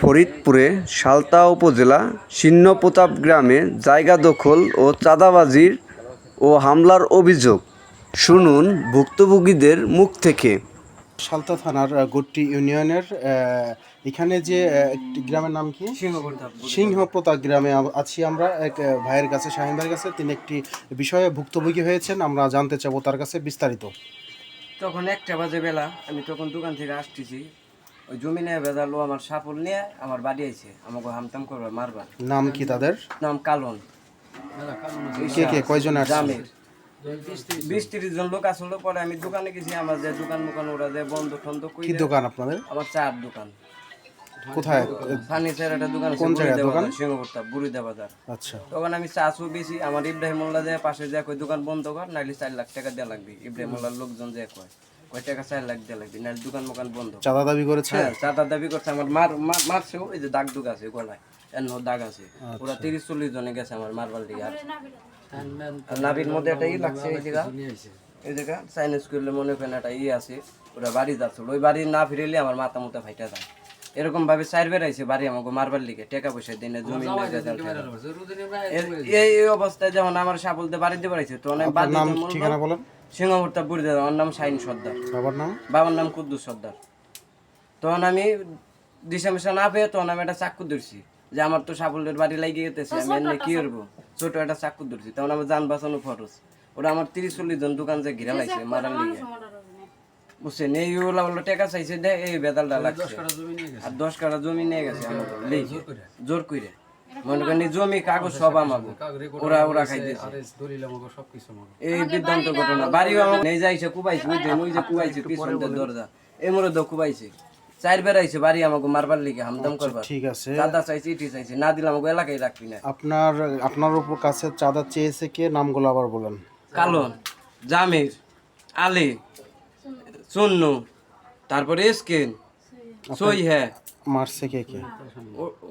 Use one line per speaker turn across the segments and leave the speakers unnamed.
ফরিদপুরে সালতা উপজেলা ছিন্নপ্রতাপ গ্রামে জায়গা দখল ও চাঁদাবাজির ও হামলার অভিযোগ শুনুন ভুক্তভোগীদের মুখ থেকে।
সালতা থানার গোট্টি ইউনিয়নের এখানে যে একটি গ্রামের নাম কি? সিংহপ্রতাপ গ্রামে আছি আমরা। এক ভাইয়ের কাছে শাহিন ভাইয়ের কাছে তিনি একটি বিষয়ে ভুক্তভোগী হয়েছেন। আমরা জানতে চাবো তার কাছে বিস্তারিত।
তখন একটা বাজে বেলা। আমি তখন দোকান থেকে আসতেছি। ওই জমি নিয়ে বেজালো আমার সাপল নিয়ে আমার বাড়ি আইছে। আমাকে হামতাম করবে মারবার
নাম কি তাদের?
নাম কালন।
কে কে? কয়জন আসছে
বিশ তিরিশ জন। লোক আসলো পরে আমি দোকানে গেছি আমার যে দোকান মোকান ওরা যে বন্ধ টন্ধ
কি দোকান আপনাদের?
আমার চার দোকান।
কোথায়?
ফার্নিচার একটা দোকান
কোন জায়গায় দোকান?
সিংহপুরটা বুড়িদা বাজার
আচ্ছা।
তখন আমি চাষও বেশি আমার ইব্রাহিমুল্লাহ যে পাশে যে কই দোকান বন্ধ কর নাইলে চার লাখ টাকা দেওয়া লাগবে ইব্রাহিমুল্লাহর লোকজন যে কয়। কয় টাকা চার লাখ দেওয়া লাগবে দোকান মোকান বন্ধ।
চাঁদা দাবি করেছে?
হ্যাঁ চাঁদা দাবি করছে। আমার মার মা- মারছেও এই যে দাগ দুগ আছে গলায়। এন দাগ আছে। ওরা তিরিশ চল্লিশ জনে গেছে আমার মারবার দিকে আর নাভির মধ্যে একটা ই লাগছে এই জায়গা। এই জায়গা চাইনিজ করলে মনে করেন একটা ই আছে। ওরা বাড়ি যাচ্ছিল ওই বাড়ি না ফিরেলে আমার মাথা মুতা ফাইটা যায়। এরকম ভাবে চার বের আইছে বাড়ি আমাকে মারবার লিগে টাকা পয়সা দিনে জমি এই এই অবস্থায় যখন আমার সাবলতে বাড়িতে বাড়াইছে তখন আমি বাদ
নাম
দিতে
ঠিকানা বলেন।
সিংহমূর্তা বুড়ি দাদা আমার নাম শাহিন সর্দার।
বাবার নাম?
বাবার নাম কুদ্দুস সর্দার। তখন আমি দিশা মিশা না পেয়ে তখন আমি একটা চাকু ধরছি যে আমার তো সাফল্যের বাড়ি লাগিয়ে গেতেছে আমি এমনি কি করব? ছোট একটা চাকু ধরছি তখন আমার যান বাঁচানো খরচ। ওরা আমার তিরিশ চল্লিশ জন দোকান যে ঘিরা লাগছে মারার লিগে। বুঝছেন? এই ওলা ওলা টাকা চাইছে দে এই বেদালটা লাগছে। আর দশ কাটা জমি নিয়ে গেছে জোর কইরে। মনে করেন জমি কাগজ সব আমাকে ওরা ওরা খাইতেছে। এই বিদ্যান্ত ঘটনা। বাড়িও আমার নেই যাইছে কুবাইছে ওই যে ওই যে কুবাইছে পিছন দরজা। এই মরে তো কুবাইছে। চার বাড়ি আমাকে মারবার লিগে হামদাম করবার।
ঠিক আছে।
চাঁদা চাইছে ইটি চাইছে না দিলে আমাকে এলাকায় রাখবি না।
আপনার আপনার উপর কাছে চাঁদা চেয়েছে কে? নামগুলো আবার বলেন।
কালন জামির আলী চুন্নু তারপরে স্কিন সই হ্যাঁ।
মারছে কে কে?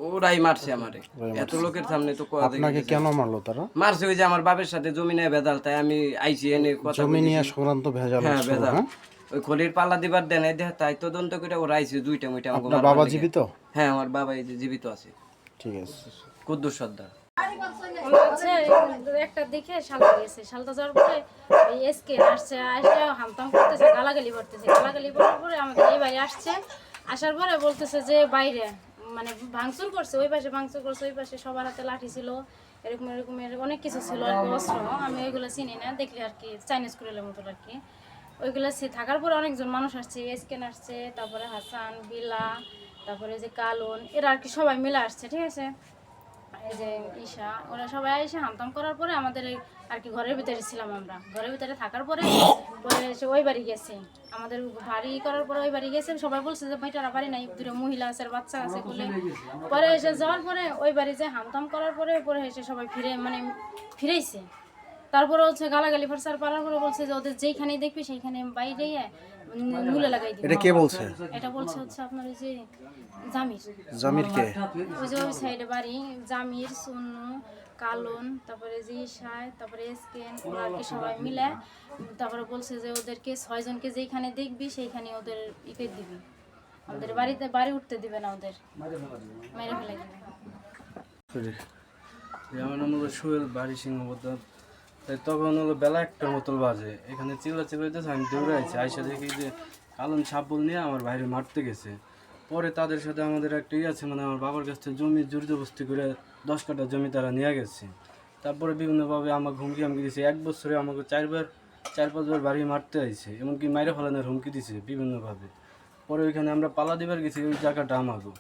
ওরাই মারছে আমারে। এত লোকের সামনে তো কোয়া
আপনাকে কেন মারলো তারা?
মারছে ওই যে আমার বাপের সাথে জমি নিয়ে বেদাল তাই আমি আইছি এনে কথা
জমি নিয়ে সংক্রান্ত ভেজাল
হ্যাঁ বেদাল
হ্যাঁ?
ওই খলির পাল্লা দিবার দেন এই দেখ তাই তদন্ত করে ওরা আইছে দুইটা মুইটা আমাকে
আপনার বাবা জীবিত?
হ্যাঁ আমার বাবা এই যে জীবিত আছে।
ঠিক আছে।
কুদ্দুস সর্দার।
একটা দেখে শালতা গেছে। শালতা যাওয়ার পরে এসকে আসছে আসে হামতাম করতেছে গালাগালি করতেছে। গালাগালি করার পরে আমাদের এই বাড়ি আসছে আসার পরে বলতেছে যে বাইরে মানে ভাঙচুর করছে ওই পাশে ভাঙচুর করছে ওই পাশে সবার হাতে লাঠি ছিল এরকম এরকমের অনেক কিছু ছিল আর কি অস্ত্র। আমি ওইগুলো চিনি না দেখলে আর কি চাইনিজ কুড়েলের মতো আর কি। ওইগুলো থাকার পরে অনেকজন মানুষ আসছে এসকেন আসছে তারপরে হাসান বিলা তারপরে যে কালন এরা আর কি সবাই মিলে আসছে ঠিক আছে? এই যে ঈশা ওরা সবাই এসে হামতাম করার পরে আমাদের এই আর কি ঘরের ভিতরে ছিলাম আমরা। ঘরের ভিতরে থাকার পরে পরে এসে ওই বাড়ি গেছে। আমাদের বাড়ি করার পরে ওই বাড়ি গেছে সবাই বলছে যে ভাইটারা বাড়ি নাই দুটো মহিলা আছে বাচ্চা আছে বলে। পরে এসে যাওয়ার পরে ওই বাড়ি যে হামতাম করার পরে পরে এসে সবাই ফিরে মানে ফিরেছে তারপরে হচ্ছে গালাগালি ফার্সার পারার পরে বলছে যে ওদের যেইখানেই দেখবি সেইখানে বাইরে নুলে লাগাই দিবি।
এটা কে বলছে?
এটা বলছে হচ্ছে আপনার ওই যে জামির।
জামির কে?
ওই যে ওই সাইডে বাড়ি জামির সুন্নু কালন তারপরে যে ইশায় তারপরে স্কেন ওরা আর কি সবাই মিলে তারপরে বলছে যে ওদেরকে ছয়জনকে যেইখানে দেখবি সেইখানে ওদের ইকে দিবি। আমাদের বাড়িতে বাড়ি উঠতে দিবে না ওদের। মেরে ফেলে দিবে।
আমার নাম হলো সোহেল বাড়ি সিংহবদ্ধ তাই তখন হলো বেলা একটার মতন বাজে। এখানে চিল্লা চিল্লাইতেছে আমি দৌড়ে আছি আইসা দেখি যে কালন সাপল নিয়ে আমার বাইরে মারতে গেছে। পরে তাদের সাথে আমাদের একটা ইয়ে আছে মানে আমার বাবার কাছ থেকে জমি জোরজবস্তি করে দশ কাটা জমি তারা নিয়ে গেছে। তারপরে বিভিন্নভাবে আমাকে হুমকি হামকি দিছে। এক বছরে আমাকে চারবার চার পাঁচবার বাড়ি মারতে আইছে, এমনকি মাইরে ফেলানোর হুমকি দিছে বিভিন্নভাবে। পরে ওইখানে আমরা পালা দিবার গেছি, ওই জায়গাটা আমাকে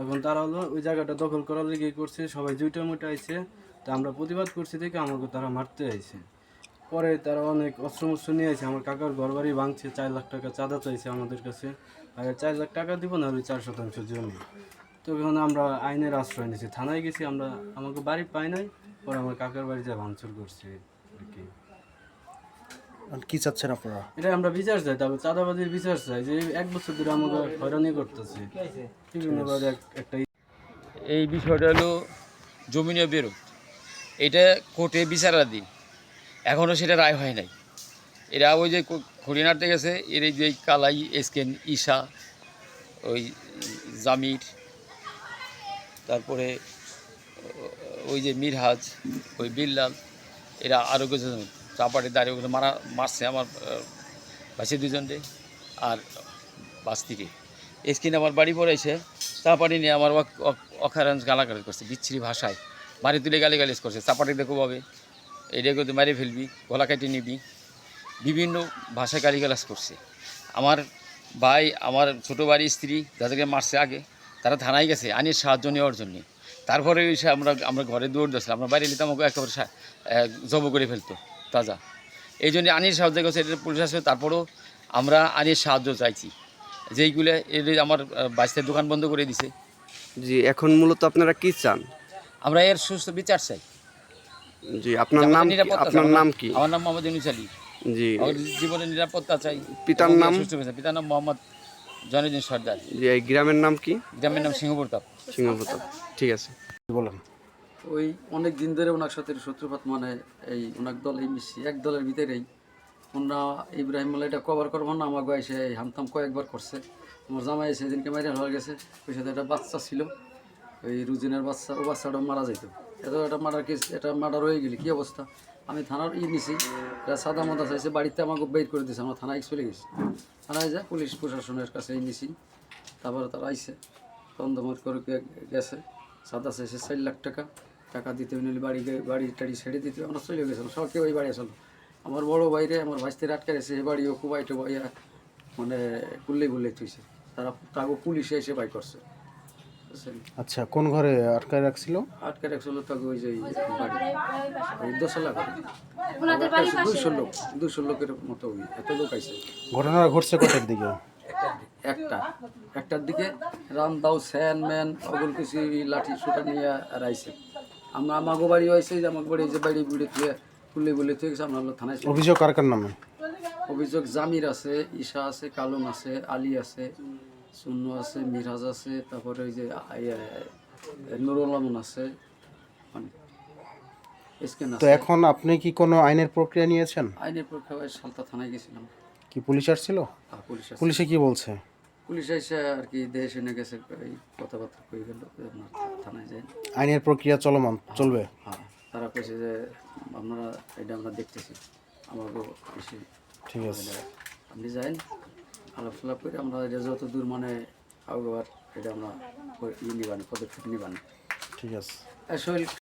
এখন তারা হলো ওই জায়গাটা দখল করার লেগে করছে, সবাই জুইটা মুটা আইছে। তা আমরা প্রতিবাদ করছি দেখে আমাকে তারা মারতে আইছে। পরে তারা অনেক অস্ত্র নিয়ে আসে আমার কাকার ঘর বাড়ি ভাঙছে, চার লাখ টাকা চাঁদা চাইছে আমাদের কাছে। আর চার লাখ টাকা দিব না ওই চার শতাংশ জমি। তো এখন আমরা আইনের আশ্রয় নিয়েছি। থানায় গেছি আমরা আমাকে বাড়ি পাই নাই পরে আমার কাকার বাড়ি যা ভাঙচুর করছে আর কি।
আর কি চাচ্ছেন আপনারা?
এটা আমরা বিচার চাই তারপর চাঁদাবাজির বিচার চাই যে এই এক বছর ধরে আমাকে হয়রানি করতেছে। বিভিন্নভাবে একটা
এই বিষয়টা হলো জমিনীয় বিরোধ। এটা কোর্টে বিচারাধীন। এখনও সেটা রায় হয় নাই। এরা ওই যে হরিণাতে গেছে এর এই যে কালাই এসকেন ঈশা ওই জামির তারপরে ওই যে মিরহাজ, ওই বিল্লাল, এরা আরও কিছু চাপাটি দাঁড়িয়ে ওগুলো মারা, মারছে আমার বাসি দুজনকে আর বাস্তিকে। স্কিন আমার বাড়ি এসে চাপাটি নিয়ে আমার অখারাঞ্জ গালাগালি করছে, বিচ্ছিরি ভাষায়। বাড়ি তুলে গালি গালিজ করছে, চাপাটি দেখো পাবে এটাকে তুই মারি ফেলবি, গলা কেটে নিবি। বিভিন্ন ভাষায় গালিগালাজ করছে। আমার ভাই, আমার ছোটো বাড়ির স্ত্রী, যাদেরকে মারছে আগে তারা থানায় গেছে আনির সাহায্য নেওয়ার জন্যে। তারপরে এসে আমরা আমরা ঘরে দৌড় দিয়েছিলাম আমরা বাইরে নিতাম ওকে একেবারে জব করে ফেলতো তাজা। এই জন্য আনির সাহায্য গেছে এটা পুলিশ আসবে তারপরেও আমরা আনির সাহায্য চাইছি। যেইগুলো এর আমার বাইশের দোকান বন্ধ করে দিছে।
জি এখন মূলত আপনারা কি চান?
আমরা এর সুস্থ বিচার চাই।
জি আপনার নাম আপনার নাম কি?
আমার নাম মোহাম্মদ ইউনুস আলী।
জি।
জীবনের নিরাপত্তা চাই।
পিতার নাম?
পিতার নাম মোহাম্মদ জনদিন সর্দার।
জি এই গ্রামের নাম কি?
গ্রামের নাম সিংহপ্রতাপ
সিংহপ্রতাপ ঠিক আছে।
বলেন
ওই অনেক দিন ধরে ওনার সাথে শত্রুপাত মানে এই ওনার দল এই মিশি এক দলের ভিতরেই ওনারা ইব্রাহিম মোল্লা এটা কভার করব না আমার এসে এই হামতাম কয়েকবার করছে। আমার জামাই সেদিনকে মাইরে হয়ে গেছে ওই সাথে একটা বাচ্চা ছিল ওই রুজিনের বাচ্চা ও বাচ্চাটা মারা যেত এত একটা মার্ডার কেস এটা মার্ডার হয়ে গেলি, কী অবস্থা? আমি থানার ই নিছি এটা সাদা মাদা চাইছে, বাড়িতে আমাকে বের করে দিয়েছে আমরা থানায় চলে গেছি। থানায় যায়, পুলিশ প্রশাসনের কাছে নিছি, তারপরে তারা আইসে তন্দমত করে গেছে, সাদা চাইছে চার লাখ টাকা টাকা দিতে নিলে বাড়ি বাড়ি টাড়ি ছেড়ে দিতে আমরা চলে গেছিলাম, সব কেউ ওই বাড়ি আসলো আমার বড় বাইরে আমার ভাইস্তির আটকে গেছে এই বাড়িও কুবাই টুবাইয়া মানে গুল্লে গুল্লে থুইছে। তারা তাকে পুলিশে এসে বাই করছে। বুঝছেন?
আচ্ছা কোন ঘরে আটকায় রাখছিল?
আটকে রাখছিল তাকে ওই যে বাড়ি। ওই দশলা দুইশো লোক দুইশো লোকের মতো ওই এত লোক আইছে।
ঘটনা ঘটছে কটার দিকে?
একটা একটার দিকে রামদাও স্যান ম্যান অগল কিছু লাঠি সুটা নিয়ে আর রাইছে আমরা আমাগো বাড়ি হয়েছে যে আমাকে বাড়ি যে বাড়ি বুড়ি থুয়ে কুল্লি বুল্লি থুয়ে গেছে আমরা হলো থানায়
অভিযোগ কার কার নামে?
অভিযোগ জামির আছে ঈশা আছে কালুম আছে আলী আছে। সুন্নু আছে মিরাজ আছে তারপরে ওই যে আই- নুরুল আলম আছে মানে
তো এখন আপনি কি কোনো আইনের প্রক্রিয়া নিয়েছেন?
আইনের পরীক্ষা হয় সালতা থানায় গেছিলাম।
কি পুলিশ আসছিল?
আর পুলিশ
পুলিশে কি বলছে?
পুলিশ এসে আর কি দেশ এনে গেছে কথাবার্তা কই গেল থানায় যায়।
আইনের প্রক্রিয়া চলমান চলবে?
হ্যাঁ তারা কইছে যে আপনারা এটা আমরা দেখতেছি আমাকে
ঠিক আছে।
আপনি যাইন আলাপ সালাপ করে আমরা এটা যত দূর মানে আবার এটা আমরা নিবান পদক্ষেপ নিবান।
ঠিক আছে।
আসলে